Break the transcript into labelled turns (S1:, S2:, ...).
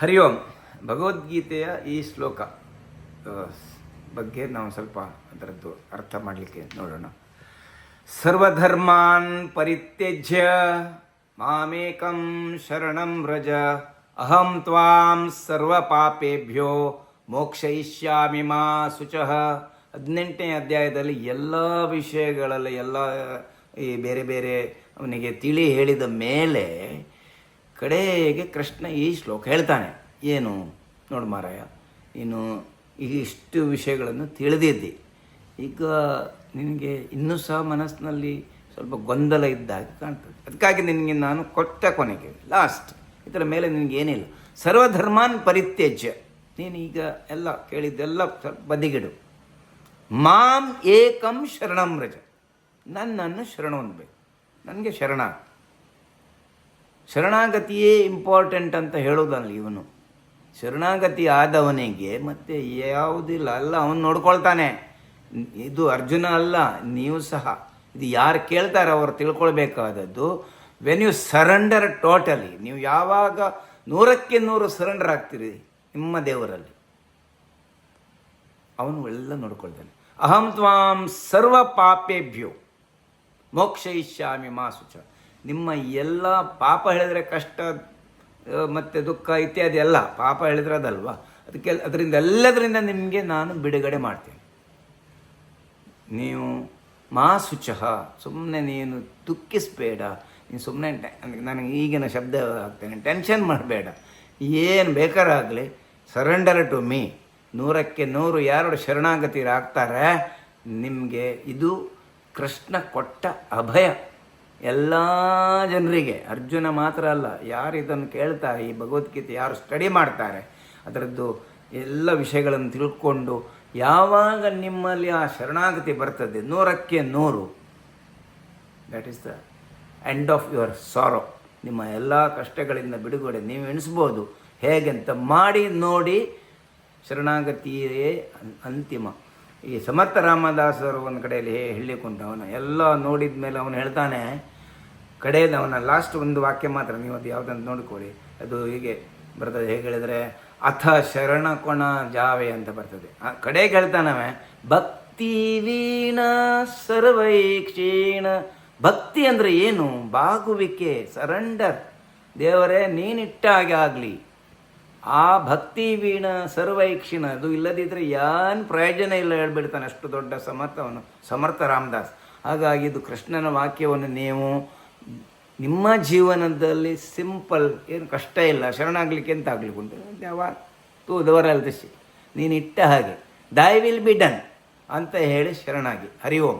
S1: ಹರಿ ಓಂ. ಭಗವದ್ಗೀತೆಯ ಈ ಶ್ಲೋಕ ಬಗ್ಗೆ ನಾವು ಸ್ವಲ್ಪ ಅದರದ್ದು ಅರ್ಥ ಮಾಡಲಿಕ್ಕೆ ನೋಡೋಣ. ಸರ್ವಧರ್ಮಾನ್ ಪರಿತ್ಯಜ್ಯ, ಮಾಮೇಕಂ ಶರಣಂ ವ್ರಜ, ಅಹಂ ತ್ವಾಂ ಸರ್ವ ಪಾಪೇಭ್ಯೋ ಮೋಕ್ಷಯಿಷ್ಯಾಮಿ ಮಾ ಶುಚಃ ಹದಿನೆಂಟನೇ ಅಧ್ಯಾಯದಲ್ಲಿ ಎಲ್ಲ ವಿಷಯಗಳಲ್ಲಿ ಎಲ್ಲ ಈ ಬೇರೆ ಬೇರೆ ಅವನಿಗೆ ತಿಳಿ ಹೇಳಿದ ಮೇಲೆ ಕಡೆಗೆ ಕೃಷ್ಣ ಈ ಶ್ಲೋಕ ಹೇಳ್ತಾನೆ. ಏನು? ನೋಡು ಮಾರಾಯ, ನೀನು ಇಷ್ಟು ವಿಷಯಗಳನ್ನು ತಿಳಿದಿದ್ದಿ. ಈಗ ನಿನಗೆ ಇನ್ನೂ ಸಹ ಮನಸ್ಸಿನಲ್ಲಿ ಸ್ವಲ್ಪ ಗೊಂದಲ ಇದ್ದಾಗ ಕಾಣ್ತದೆ. ಅದಕ್ಕಾಗಿ ನಿನಗೆ ನಾನು ಕೊಟ್ಟ ಕೊನೆಗೆ ಲಾಸ್ಟ್ ಇದರ ಮೇಲೆ ನಿನಗೇನಿಲ್ಲ. ಸರ್ವಧರ್ಮಾನ್ ಪರಿತ್ಯಜ್ಯ. ನೀನು ಈಗ ಎಲ್ಲ ಕೇಳಿದ್ದೆಲ್ಲ ಬದಿಗಿಡು. ಮಾಂ ಏಕಂ ಶರಣಂ ರಜ. ನನ್ನನ್ನು ಶರಣ ಹೊಂದಬೇಕು ನನಗೆ ಶರಣ ಶರಣಾಗತಿಯೇ ಇಂಪಾರ್ಟೆಂಟ್ ಅಂತ ಹೇಳೋದಲ್ಲ ಇವನು. ಶರಣಾಗತಿ ಆದವನಿಗೆ ಮತ್ತೆ ಯಾವುದಿಲ್ಲ, ಅಲ್ಲ, ಅವನು ನೋಡ್ಕೊಳ್ತಾನೆ. ಇದು ಅರ್ಜುನ ಅಲ್ಲ, ನೀವು ಸಹ. ಇದು ಯಾರು ಕೇಳ್ತಾರೆ ಅವರು ತಿಳ್ಕೊಳ್ಬೇಕಾದದ್ದು ವೆನ್ ಯು ಸರೆಂಡರ್ ಟೋಟಲಿ ನೀವು ಯಾವಾಗ ನೂರಕ್ಕೆ ನೂರು ಸರೆಂಡರ್ ಆಗ್ತೀರಿ ನಿಮ್ಮ ದೇವರಲ್ಲಿ. ಅವನು ಎಲ್ಲ ನೋಡ್ಕೊಳ್ತಾನೆ. ಅಹಂ ತ್ವಾಂ ಸರ್ವ ಪಾಪೇಭ್ಯೋ, ಮೋಕ್ಷಯಿಷ್ಯಾಮಿ ಮಾ ಸುಚ. ನಿಮ್ಮ ಎಲ್ಲ ಪಾಪ ಹೇಳಿದರೆ ಕಷ್ಟ ಮತ್ತು ದುಃಖ ಇತ್ಯಾದಿ ಎಲ್ಲ ಪಾಪ ಹೇಳಿದ್ರೆ ಅದಲ್ವ? ಅದಕ್ಕೆ ಅದರಿಂದ ಎಲ್ಲದರಿಂದ ನಿಮಗೆ ನಾನು ಬಿಡುಗಡೆ ಮಾಡ್ತೇನೆ. ನೀವು ಮಾ ಶುಚಃ ಸುಮ್ಮನೆ ನೀನು ದುಃಖಿಸಬೇಡ. ನೀನು ಸುಮ್ಮನೆ ನನಗೆ ಈಗಿನ ಶಬ್ದ ಆಗ್ತೇನೆ. ಟೆನ್ಷನ್ ಮಾಡಬೇಡ. ಏನು ಬೇಕಾರಾಗಲಿ ಸರೆಂಡರ್ ಟು ಮೀ ನೂರಕ್ಕೆ ನೂರು ಯಾರು ಶರಣಾಗತಿರಾಗ್ತಾರೆ, ನಿಮಗೆ ಇದು ಕೃಷ್ಣ ಕೊಟ್ಟ ಅಭಯ. ಎಲ್ಲ ಜನರಿಗೆ, ಅರ್ಜುನ ಮಾತ್ರ ಅಲ್ಲ, ಯಾರು ಇದನ್ನು ಕೇಳ್ತಾರೆ ಈ ಭಗವದ್ಗೀತೆ ಯಾರು ಸ್ಟಡಿ ಮಾಡ್ತಾರೆ, ಅದರದ್ದು ಎಲ್ಲ ವಿಷಯಗಳನ್ನು ತಿಳ್ಕೊಂಡು ಯಾವಾಗ ನಿಮ್ಮಲ್ಲಿ ಆ ಶರಣಾಗತಿ ಬರ್ತದೆ, ನೂರಕ್ಕೆ ನೂರು that is the end of your sorrow ನಿಮ್ಮ ಎಲ್ಲ ಕಷ್ಟಗಳಿಂದ ಬಿಡುಗಡೆ, ನೀವು ಎಣಿಸ್ಬೋದು, ಹೇಗೆಂತ ಮಾಡಿ ನೋಡಿ, ಶರಣಾಗತಿಯೇ ಅಂತಿಮ. ಈ ಸಮರ್ಥ ರಾಮದಾಸರು ಒಂದು ಕಡೆಯಲ್ಲಿ ಹೇ ಹೇಳಿಕೊಂಡು ಅವನು ಎಲ್ಲ ನೋಡಿದ ಮೇಲೆ ಅವನು ಹೇಳ್ತಾನೆ ಕಡೆಯದ ಅವನ ಲಾಸ್ಟ್ ಒಂದು ವಾಕ್ಯ ಮಾತ್ರ ನೀವು ಅದು ಯಾವುದಂತ ನೋಡ್ಕೊಳ್ಳಿ. ಅದು ಹೀಗೆ ಬರ್ತದೆ, ಹೇಗೆ ಹೇಳಿದರೆ, ಅಥ ಶರಣ ಕೊಣ ಜಾವೆ ಅಂತ ಬರ್ತದೆ. ಆ ಕಡೆಗೆ ಹೇಳ್ತಾನವೆ ಭಕ್ತಿ ವೀಣ ಸರ್ವೈಕ್ಷೀಣ ಭಕ್ತಿ ಅಂದರೆ ಏನು? ಬಾಗುವಿಕೆ ಸರೆಂಡರ್ ದೇವರೇ ನೀನಿಟ್ಟ ಹಾಗೆ ಆಗಲಿ. ಆ ಭಕ್ತಿ ವೀಣ ಸರ್ವೈಕ್ಷಿಣ, ಅದು ಇಲ್ಲದಿದ್ದರೆ ಏನು ಪ್ರಯೋಜನ ಇಲ್ಲ ಹೇಳ್ಬಿಡ್ತಾನೆ ಅಷ್ಟು ದೊಡ್ಡ ಸಮರ್ಥ ಅವನು ಸಮರ್ಥ ರಾಮದಾಸ್. ಹಾಗಾಗಿ ಇದು ಕೃಷ್ಣನ ವಾಕ್ಯವನ್ನು ನೀವು ನಿಮ್ಮ ಜೀವನದಲ್ಲಿ ಸಿಂಪಲ್, ಏನು ಕಷ್ಟ ಇಲ್ಲ, ಶರಣಾಗಲಿಕ್ಕೆ ಅಂತ ಆಗ್ಲಿಕ್ಕೆ ಉಂಟು ತೂ ದವರಲ್ ದಶಿ ನೀನು ಇಟ್ಟ ಹಾಗೆ ದೈ ವಿಲ್ ಬಿ ಡನ್ ಅಂತ ಹೇಳಿ ಶರಣಾಗಿ, ಹರಿ ಓಂ.